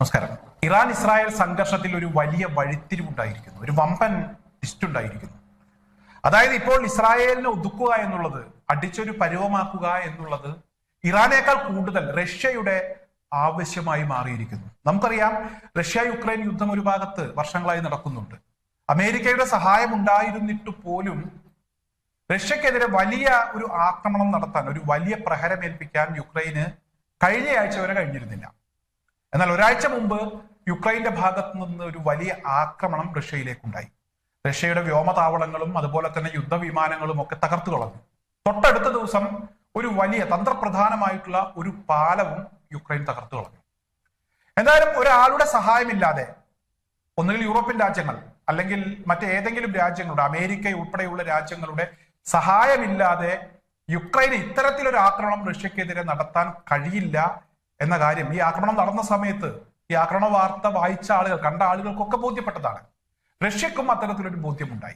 നമസ്കാരം. Iran Israel സംഘർഷത്തിൽ ഒരു വലിയ വഴിത്തിരിവുണ്ടായിരിക്കുന്നു. ഒരു വമ്പൻ ഉണ്ടായിരിക്കുന്നു. അതായത് ഇപ്പോൾ ഇസ്രായേലിനെ ഒതുക്കുക എന്നുള്ളത് അടിച്ചൊരു പരുവമാക്കുക എന്നുള്ളത് ഇറാനേക്കാൾ കൂടുതൽ റഷ്യയുടെ ആവശ്യമായി മാറിയിരിക്കുന്നു. നമുക്കറിയാം റഷ്യ യുക്രൈൻ യുദ്ധം ഒരു ഭാഗത്ത് വർഷങ്ങളായി നടക്കുന്നുണ്ട്. അമേരിക്കയുടെ സഹായം ഉണ്ടായിരുന്നിട്ട് പോലും റഷ്യക്കെതിരെ വലിയ ഒരു ആക്രമണം നടത്താൻ ഒരു വലിയ പ്രഹരമേൽപ്പിക്കാൻ യുക്രൈന് കഴിഞ്ഞയാഴ്ച വരെ കഴിഞ്ഞിരുന്നില്ല. എന്നാൽ ഒരാഴ്ച മുമ്പ് യുക്രൈന്റെ ഭാഗത്തു നിന്ന് ഒരു വലിയ ആക്രമണം റഷ്യയിലേക്കുണ്ടായി. റഷ്യയുടെ വ്യോമതാവളങ്ങളും അതുപോലെ തന്നെ യുദ്ധവിമാനങ്ങളും ഒക്കെ തകർത്തു കളഞ്ഞു. തൊട്ടടുത്ത ദിവസം ഒരു വലിയ തന്ത്രപ്രധാനമായിട്ടുള്ള ഒരു പാലവും യുക്രൈൻ തകർത്തു കളഞ്ഞു. എന്തായാലും ഒരാളുടെ സഹായമില്ലാതെ ഒന്നുകിൽ യൂറോപ്യൻ രാജ്യങ്ങൾ അല്ലെങ്കിൽ മറ്റേതെങ്കിലും രാജ്യങ്ങളുടെ അമേരിക്ക ഉൾപ്പെടെയുള്ള രാജ്യങ്ങളുടെ സഹായമില്ലാതെ യുക്രൈന് ഇത്തരത്തിലൊരു ആക്രമണം റഷ്യക്കെതിരെ നടത്താൻ കഴിയില്ല എന്ന കാര്യം ഈ ആക്രമണം നടന്ന സമയത്ത് ഈ ആക്രമണ വാർത്ത വായിച്ച ആളുകൾ കണ്ട ആളുകൾക്കൊക്കെ ബോധ്യപ്പെട്ടതാണ്. റഷ്യക്കും അത്തരത്തിലൊരു ബോധ്യമുണ്ടായി.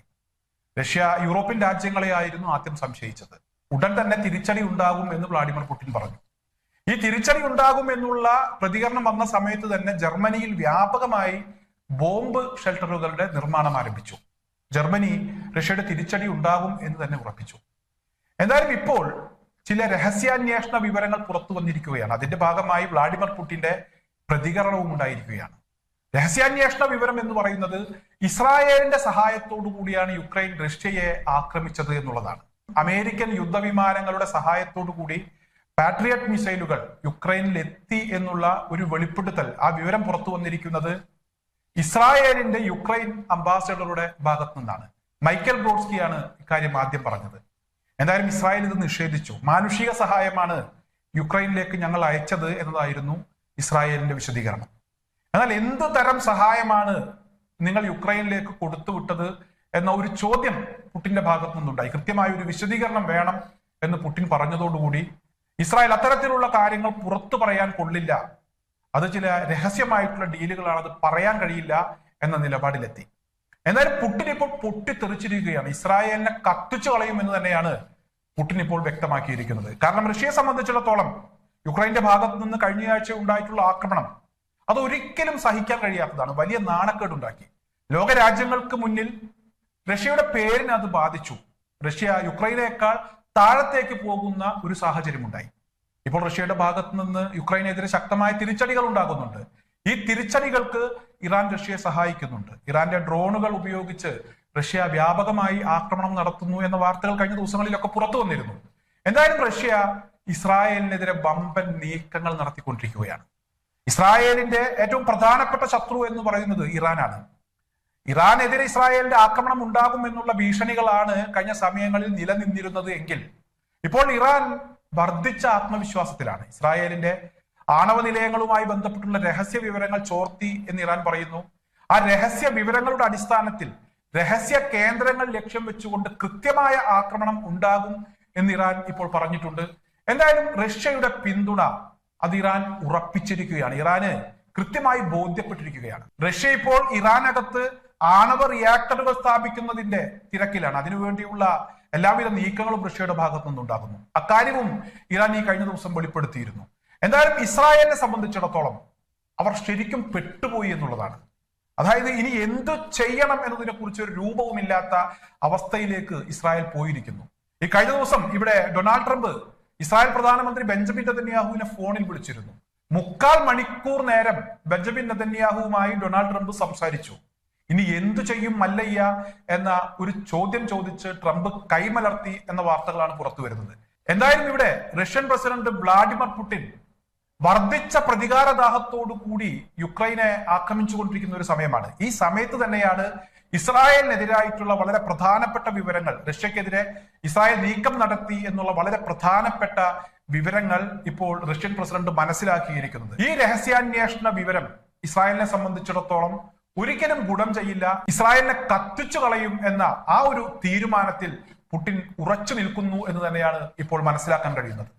റഷ്യ യൂറോപ്യൻ രാജ്യങ്ങളെയായിരുന്നു ആദ്യം സംശയിച്ചത്. ഉടൻ തന്നെ തിരിച്ചടി ഉണ്ടാകും എന്ന് വ്ളാഡിമിർ പുടിൻ പറഞ്ഞു. ഈ തിരിച്ചടി ഉണ്ടാകും എന്നുള്ള പ്രതികരണം വന്ന സമയത്ത് തന്നെ ജർമ്മനിയിൽ വ്യാപകമായി ബോംബ് ഷെൽട്ടറുകളുടെ നിർമ്മാണം ആരംഭിച്ചു. ജർമ്മനി റഷ്യയുടെ തിരിച്ചടി ഉണ്ടാകും എന്ന് തന്നെ ഉറപ്പിച്ചു. എന്തായാലും ഇപ്പോൾ ചില രഹസ്യാന്വേഷണ വിവരങ്ങൾ പുറത്തു വന്നിരിക്കുകയാണ്. അതിന്റെ ഭാഗമായി വ്ളാഡിമിർ പുടിന്റെ പ്രതികരണവും ഉണ്ടായിരിക്കുകയാണ്. രഹസ്യാന്വേഷണ വിവരം എന്ന് പറയുന്നത് ഇസ്രായേലിന്റെ സഹായത്തോടു കൂടിയാണ് യുക്രൈൻ റഷ്യയെ ആക്രമിച്ചത് എന്നുള്ളതാണ്. അമേരിക്കൻ യുദ്ധവിമാനങ്ങളുടെ സഹായത്തോടു കൂടി പാട്രിയറ്റ് മിസൈലുകൾ യുക്രൈനിൽ എത്തി എന്നുള്ള ഒരു വെളിപ്പെടുത്തൽ ആ വിവരം പുറത്തു വന്നിരിക്കുന്നത് ഇസ്രായേലിന്റെ യുക്രൈൻ അംബാസഡറുടെ ഭാഗത്തു നിന്നാണ് മൈക്കൽ ബ്രോഡ്സ്കിയാണ് ഇക്കാര്യം ആദ്യം പറഞ്ഞത്. എന്തായാലും ഇസ്രായേൽ ഇത് നിഷേധിച്ചു. മാനുഷിക സഹായമാണ് യുക്രൈനിലേക്ക് ഞങ്ങൾ അയച്ചത് എന്നതായിരുന്നു ഇസ്രായേലിന്റെ വിശദീകരണം. എന്നാൽ എന്ത് തരം സഹായമാണ് നിങ്ങൾ യുക്രൈനിലേക്ക് കൊടുത്തുവിട്ടത് എന്ന ഒരു ചോദ്യം പുട്ടിന്റെ ഭാഗത്തു നിന്നുണ്ടായി. കൃത്യമായ ഒരു വിശദീകരണം വേണം എന്ന് പുട്ടിൻ പറഞ്ഞതോടുകൂടി ഇസ്രായേൽ അത്തരത്തിലുള്ള കാര്യങ്ങൾ പുറത്തു പറയാൻ കൊള്ളില്ല. അത് ചില രഹസ്യമായിട്ടുള്ള ഡീലുകളാണ്. അത് പറയാൻ കഴിയില്ല എന്ന നിലപാടിലെത്തി. എന്നാലും പുട്ടിൻ ഇപ്പോൾ പൊട്ടിത്തെറിച്ചിരിക്കുകയാണ്. ഇസ്രായേലിനെ കത്തിച്ചു കളയുമെന്ന് തന്നെയാണ് പുട്ടിൻ ഇപ്പോൾ വ്യക്തമാക്കിയിരിക്കുന്നത്. കാരണം റഷ്യയെ സംബന്ധിച്ചിടത്തോളം യുക്രൈന്റെ ഭാഗത്തു നിന്ന് കഴിഞ്ഞ ആഴ്ച ഉണ്ടായിട്ടുള്ള ആക്രമണം അത് ഒരിക്കലും സഹിക്കാൻ കഴിയാത്തതാണ്. വലിയ നാണക്കേടുണ്ടാക്കി ലോകരാജ്യങ്ങൾക്ക് മുന്നിൽ റഷ്യയുടെ പേരിനെ അത് ബാധിച്ചു. റഷ്യ യുക്രൈനേക്കാൾ താഴത്തേക്ക് പോകുന്ന ഒരു സാഹചര്യം ഉണ്ടായി ഇപ്പോൾ റഷ്യയുടെ ഭാഗത്ത് നിന്ന് യുക്രൈനെതിരെ ശക്തമായ തിരിച്ചടികൾ ഉണ്ടാകുന്നുണ്ട്. ഈ തിരിച്ചടികൾക്ക് ഇറാൻ റഷ്യയെ സഹായിക്കുന്നുണ്ട്. ഇറാന്റെ ഡ്രോണുകൾ ഉപയോഗിച്ച് റഷ്യ വ്യാപകമായി ആക്രമണം നടത്തുന്നു എന്ന വാർത്തകൾ കഴിഞ്ഞ ദിവസങ്ങളിലൊക്കെ പുറത്തു വന്നിരുന്നു. എന്തായാലും റഷ്യ ഇസ്രായേലിനെതിരെ വമ്പൻ നീക്കങ്ങൾ നടത്തിക്കൊണ്ടിരിക്കുകയാണ്. ഇസ്രായേലിന്റെ ഏറ്റവും പ്രധാനപ്പെട്ട ശത്രു എന്ന് പറയുന്നത് ഇറാനാണ്. ഇറാനെതിരെ ഇസ്രായേലിന്റെ ആക്രമണം ഉണ്ടാകും എന്നുള്ള ഭീഷണികളാണ് കഴിഞ്ഞ സമയങ്ങളിൽ നിലനിന്നിരുന്നത് എങ്കിൽ ഇപ്പോൾ ഇറാൻ വർദ്ധിച്ച ആത്മവിശ്വാസത്തിലാണ്. ഇസ്രായേലിന്റെ ആണവ നിലയങ്ങളുമായി ബന്ധപ്പെട്ടുള്ള രഹസ്യ വിവരങ്ങൾ ചോർത്തി എന്ന് ഇറാൻ പറയുന്നു. ആ രഹസ്യ വിവരങ്ങളുടെ അടിസ്ഥാനത്തിൽ രഹസ്യ കേന്ദ്രങ്ങൾ ലക്ഷ്യം വെച്ചുകൊണ്ട് കൃത്യമായ ആക്രമണം ഉണ്ടാകും എന്ന് ഇറാൻ ഇപ്പോൾ പറഞ്ഞിട്ടുണ്ട്. എന്തായാലും റഷ്യയുടെ പിന്തുണ അത് ഇറാൻ ഉറപ്പിച്ചിരിക്കുകയാണ്. ഇറാന് കൃത്യമായി ബോധ്യപ്പെട്ടിരിക്കുകയാണ്. റഷ്യ ഇപ്പോൾ ഇറാനകത്ത് ആണവ റിയാക്ടറുകൾ സ്ഥാപിക്കുന്നതിന്റെ തിരക്കിലാണ്. അതിനുവേണ്ടിയുള്ള എല്ലാവിധ നീക്കങ്ങളും റഷ്യയുടെ ഭാഗത്തു നിന്നുണ്ടാകുന്നു. അക്കാര്യവും ഇറാൻ ഈ കഴിഞ്ഞ ദിവസം വെളിപ്പെടുത്തിയിരുന്നു. എന്തായാലും ഇസ്രായേലിനെ സംബന്ധിച്ചിടത്തോളം അവർ ശരിക്കും പെട്ടുപോയി എന്നുള്ളതാണ്. അതായത് ഇനി എന്തു ചെയ്യണം എന്നതിനെ കുറിച്ച് ഒരു രൂപവുമില്ലാത്ത അവസ്ഥയിലേക്ക് ഇസ്രായേൽ പോയിരിക്കുന്നു. ഈ കഴിഞ്ഞ ദിവസം ഇവിടെ ഡൊണാൾഡ് ട്രംപ് ഇസ്രായേൽ പ്രധാനമന്ത്രി ബെഞ്ചമിൻ നെതന്യാഹുവിനെ ഫോണിൽ വിളിച്ചിരുന്നു. മുക്കാൽ മണിക്കൂർ നേരം ബെഞ്ചമിൻ നെതന്യാഹുവുമായി ഡൊണാൾഡ് ട്രംപ് സംസാരിച്ചു. ഇനി എന്തു ചെയ്യും മല്ലയ്യ എന്ന ഒരു ചോദ്യം ചോദിച്ച് ട്രംപ് കൈമലർത്തി എന്ന വാർത്തകളാണ് പുറത്തു വരുന്നത് എന്തായാലും ഇവിടെ റഷ്യൻ പ്രസിഡന്റ് വ്ളാഡിമിർ പുടിൻ വർദ്ധിച്ച പ്രതികാരദാഹത്തോടു കൂടി യുക്രൈനെ ആക്രമിച്ചുകൊണ്ടിരിക്കുന്ന ഒരു സമയമാണ്. ഈ സമയത്ത് തന്നെയാണ് ഇസ്രായേലിനെതിരായിട്ടുള്ള വളരെ പ്രധാനപ്പെട്ട വിവരങ്ങൾ റഷ്യക്കെതിരെ ഇസ്രായേൽ നീക്കം നടത്തി എന്നുള്ള വളരെ പ്രധാനപ്പെട്ട വിവരങ്ങൾ ഇപ്പോൾ റഷ്യൻ പ്രസിഡന്റ് മനസ്സിലാക്കിയിരിക്കുന്നത്. ഈ രഹസ്യാന്വേഷണ വിവരം ഇസ്രായേലിനെ സംബന്ധിച്ചിടത്തോളം ഒരിക്കലും ഗുണം ചെയ്യില്ല. ഇസ്രായേലിനെ കത്തിച്ചു കളയും എന്ന ആ ഒരു തീരുമാനത്തിൽ പുടിൻ ഉറച്ചു നിൽക്കുന്നു എന്ന് തന്നെയാണ് ഇപ്പോൾ മനസ്സിലാക്കാൻ കഴിയുന്നത്.